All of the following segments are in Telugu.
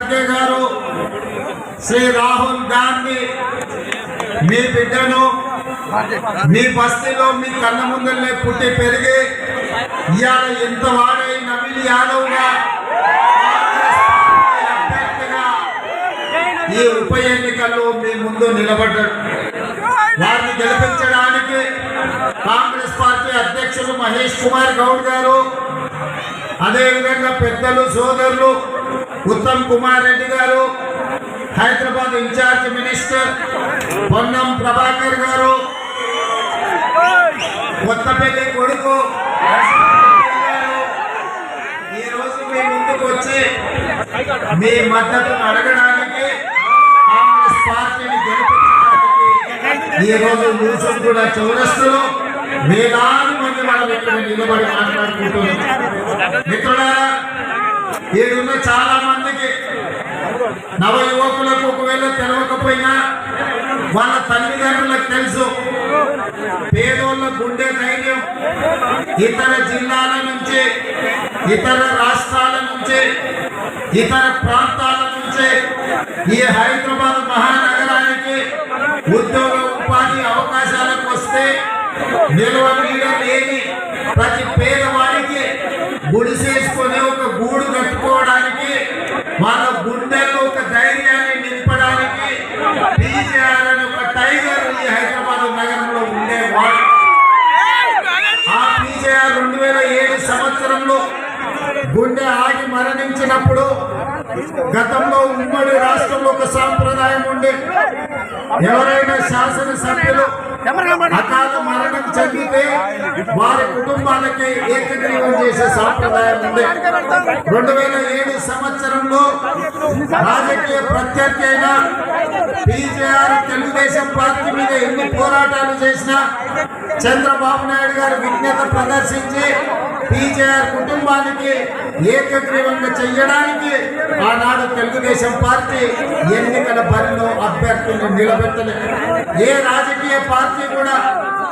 ఖర్గే గారు శ్రీ రాహుల్ గాంధీ మీ బిడ్డను మీ బస్తీలో మీ కళ్ళ ముందరనే పుట్టి పెరిగి ఇవాళ ఎంత వాడై నవీన్ యాదవ్గా ఈ ఉప ఎన్నికల్లో మీ ముందు నిలబడ్డాడు. వారిని గెలిపించడానికి కాంగ్రెస్ పార్టీ అధ్యక్షులు మహేష్ కుమార్ గౌడ్ గారు అదేవిధంగా పెద్దలు సోదరులు ఉత్తమ్ కుమార్ రెడ్డి గారు హైదరాబాద్ ఇన్ఛార్జ్ మినిస్టర్ పొన్నం ప్రభాకర్ గారు కొత్తపల్లి కొడుకు ఈరోజు మీ ముందుకు వచ్చి మీ మద్దతును అడగడానికి కాంగ్రెస్ పార్టీని గెలిపించడానికి ఈరోజు రోజు న్యూస్ కూడా చౌరస్తులు వేలాది మంది మనం ఇక్కడ నిలబడి మాట్లాడుకుంటున్నాం మిత్రులారా ఈడున్న చాలా మందికి. నవ యువకులకు ఒకవేళ తెలవకపోయినా వాళ్ళ తల్లిదండ్రులకు తెలుసు. పేదోళ్ళ గుండె ధైర్యం ఇతర జిల్లాల నుంచి ఇతర రాష్ట్రాల నుంచి ఇతర ప్రాంతాల నుంచి ఈ హైదరాబాద్ మహానగరానికి ఉద్యోగ ఉపాధి అవకాశాలకు వస్తే నిల్వ నీడ లేని ప్రతి పేదవారి గుడిసేసుకొని ఒక గూడు కట్టుకోవడానికి వాళ్ళ గుండెల్లో ఒక ధైర్యాన్ని నింపడానికి పీజీఆర్ ఒక టైగర్ ఈ హైదరాబాద్ నగరంలో ఉండేవాడు. ఆ పీజీఆర్ రెండు వేల ఏడు సంవత్సరంలో గుండె ఆగి మరణించినప్పుడు గతంలో ఉమ్మడి రాష్ట్రంలో ఒక సాంప్రదాయం ఉండే. ఎవరైనా శాసనసభ్యులు అకాల మరణం చెందితే వారి కుటుంబాలకి ఏకగ్రీవం చేసే సాంప్రదాయం ఉంది. రెండు వేల ఏడు సంవత్సరంలో రాజకీయ ప్రత్యర్థి అయిన పీజేఆర్ తెలుగుదేశం పార్టీ మీద ఎన్ని పోరాటాలు చేసినా చంద్రబాబు నాయుడు గారు విజ్ఞత ప్రదర్శించి టీజేఆర్ కుటుంబానికి ఏకగ్రీవంగా చెయ్యడానికి ఆనాడు తెలుగుదేశం పార్టీ ఎన్నికల బరిలో అభ్యర్థులను నిలబెట్టలేదు ఏ రాజకీయ పార్టీ కూడా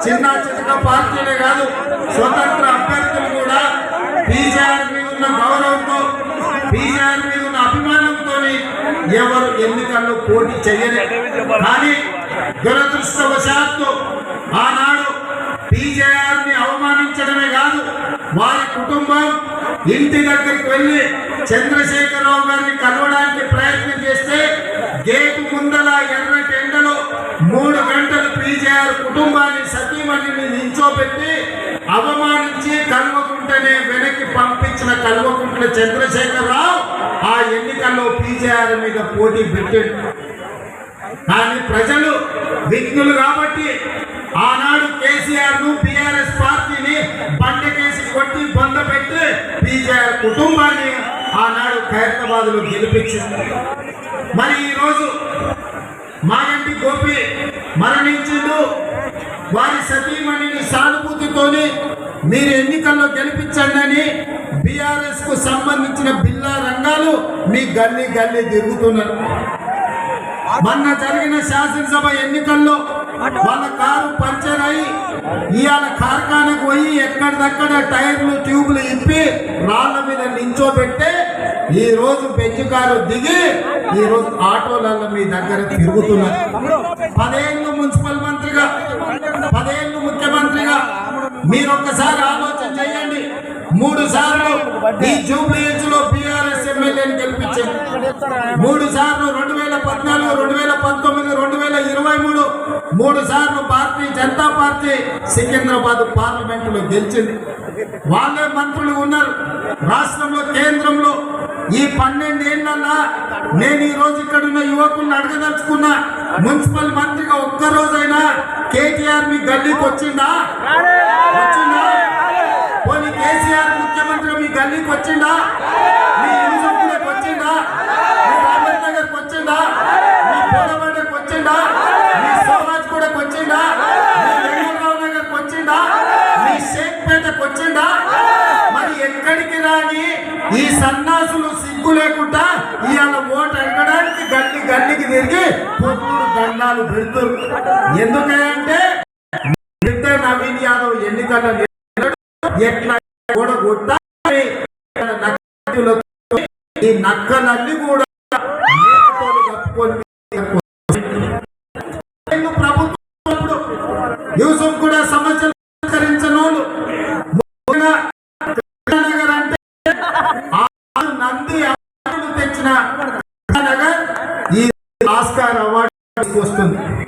చిన్న చిన్న పార్టీలే కాదు స్వతంత్ర అభ్యర్థులు కూడా పీజేఆర్ మీద ఉన్న గౌరవంతో పీజేఆర్ మీద ఉన్న అభిమానంతో ఎవరు ఎన్నికల్లో పోటీ చేయలేదు కానీ దురదృష్టవశాత్తు ఆనాడు ని అవమానించడమే కాదు వారి కుటుంబం ఇంటి దగ్గరికి వెళ్ళి చంద్రశేఖరరావు గారిని కలవడానికి ప్రయత్నం చేస్తే గేటు ముందల ఎర్రటి ఎండలో మూడు గంటలు పీజేఆర్ కుటుంబాన్ని సతీమణిని నించోబెట్టి అవమానించి కల్వకుంటనే వెనక్కి పంపించిన కల్వకుంట్ల చంద్రశేఖరరావు ఆ ఎన్నికల్లో పీజేఆర్ మీద పోటీ పెట్టాడు. కానీ ప్రజలు విఘ్నులు కాబట్టి ఆనాడు కేసీఆర్ను బీఆర్ఎస్ పార్టీని బండకేసి కొట్టి బంద పెట్టి బీజేఆర్ కుటుంబాన్ని ఆనాడు ఖైరతాబాద్లో గెలిపించింది. మరి ఈ రోజు మాగంటి గోపి మరణించిండు. వారి సతీమణిని సానుభూతితోని మీరు ఎన్నికల్లో గెలిపించండి అని బీఆర్ఎస్కు సంబంధించిన బిల్లా రంగాలు మీ గల్లీ గల్లీ తిరుగుతున్నారు. మొన్న జరిగిన శాసనసభ ఎన్నికల్లో వాళ్ళ కారు పంచర్ అయి ఇవాళ కార్ఖానకు పోయి ఎక్కడిదక్కడ టైర్లు ట్యూబ్లు ఇప్పి రాళ్ళ మీద నించోబెట్టే ఈ రోజు బెంచ్ కారు దిగి ఈ రోజు ఆటోలలో మీ దగ్గర తిరుగుతున్నారు. పదేళ్ళు మున్సిపల్ మంత్రిగా పదేళ్ళు ముఖ్యమంత్రిగా మీరు ఒక్కసారి ఆలోచన చేయండి. మూడు సార్లు ఈ జూబ్లీ లో బీఆర్ఎస్ ఎమ్మెల్యేని మూడు సార్లు రెండు వేల పద్నాలుగు రెండు వేల పంతొమ్మిది రెండు వేల ఇరవై మూడు. మూడు సార్లు పార్టీ జనతా పార్టీ సికింద్రాబాద్ పార్లమెంట్లో గెలిచింది. వాళ్ళే మంత్రులు ఉన్నారు. రాష్ట్రంలో కేంద్రంలో ఈ పన్నెండేళ్ళలో నేను ఈ రోజు ఇక్కడ ఉన్న యువకులను అడగదలుచుకున్నా మున్సిపల్ మంత్రిగా ఒక్క రోజైనా కేటీఆర్ మీ గల్లీకి వచ్చిందా వచ్చిందా పోనీ కేసీఆర్ ముఖ్యమంత్రి మీ గల్లీకి వచ్చిందా ఈ సన్నాసులు సిగ్గు లేకుండా ఇవాళ ఓటు అడగడానికి గల్లి గల్లికి తిరిగి పొద్దుడు దండాలు పెడుతురు. ఎందుకంటే బిడ్డ నవీన్ యాదవ్ ఎన్నికల ఎట్లా కూడా కొట్టాలి? ఈ నక్కలన్నీ కూడా ప్రభుత్వం ఉన్నప్పుడు యూసుఫ్ కూడా సమస్యలు ఈ ఆస్కార్ అవార్డు వస్తుంది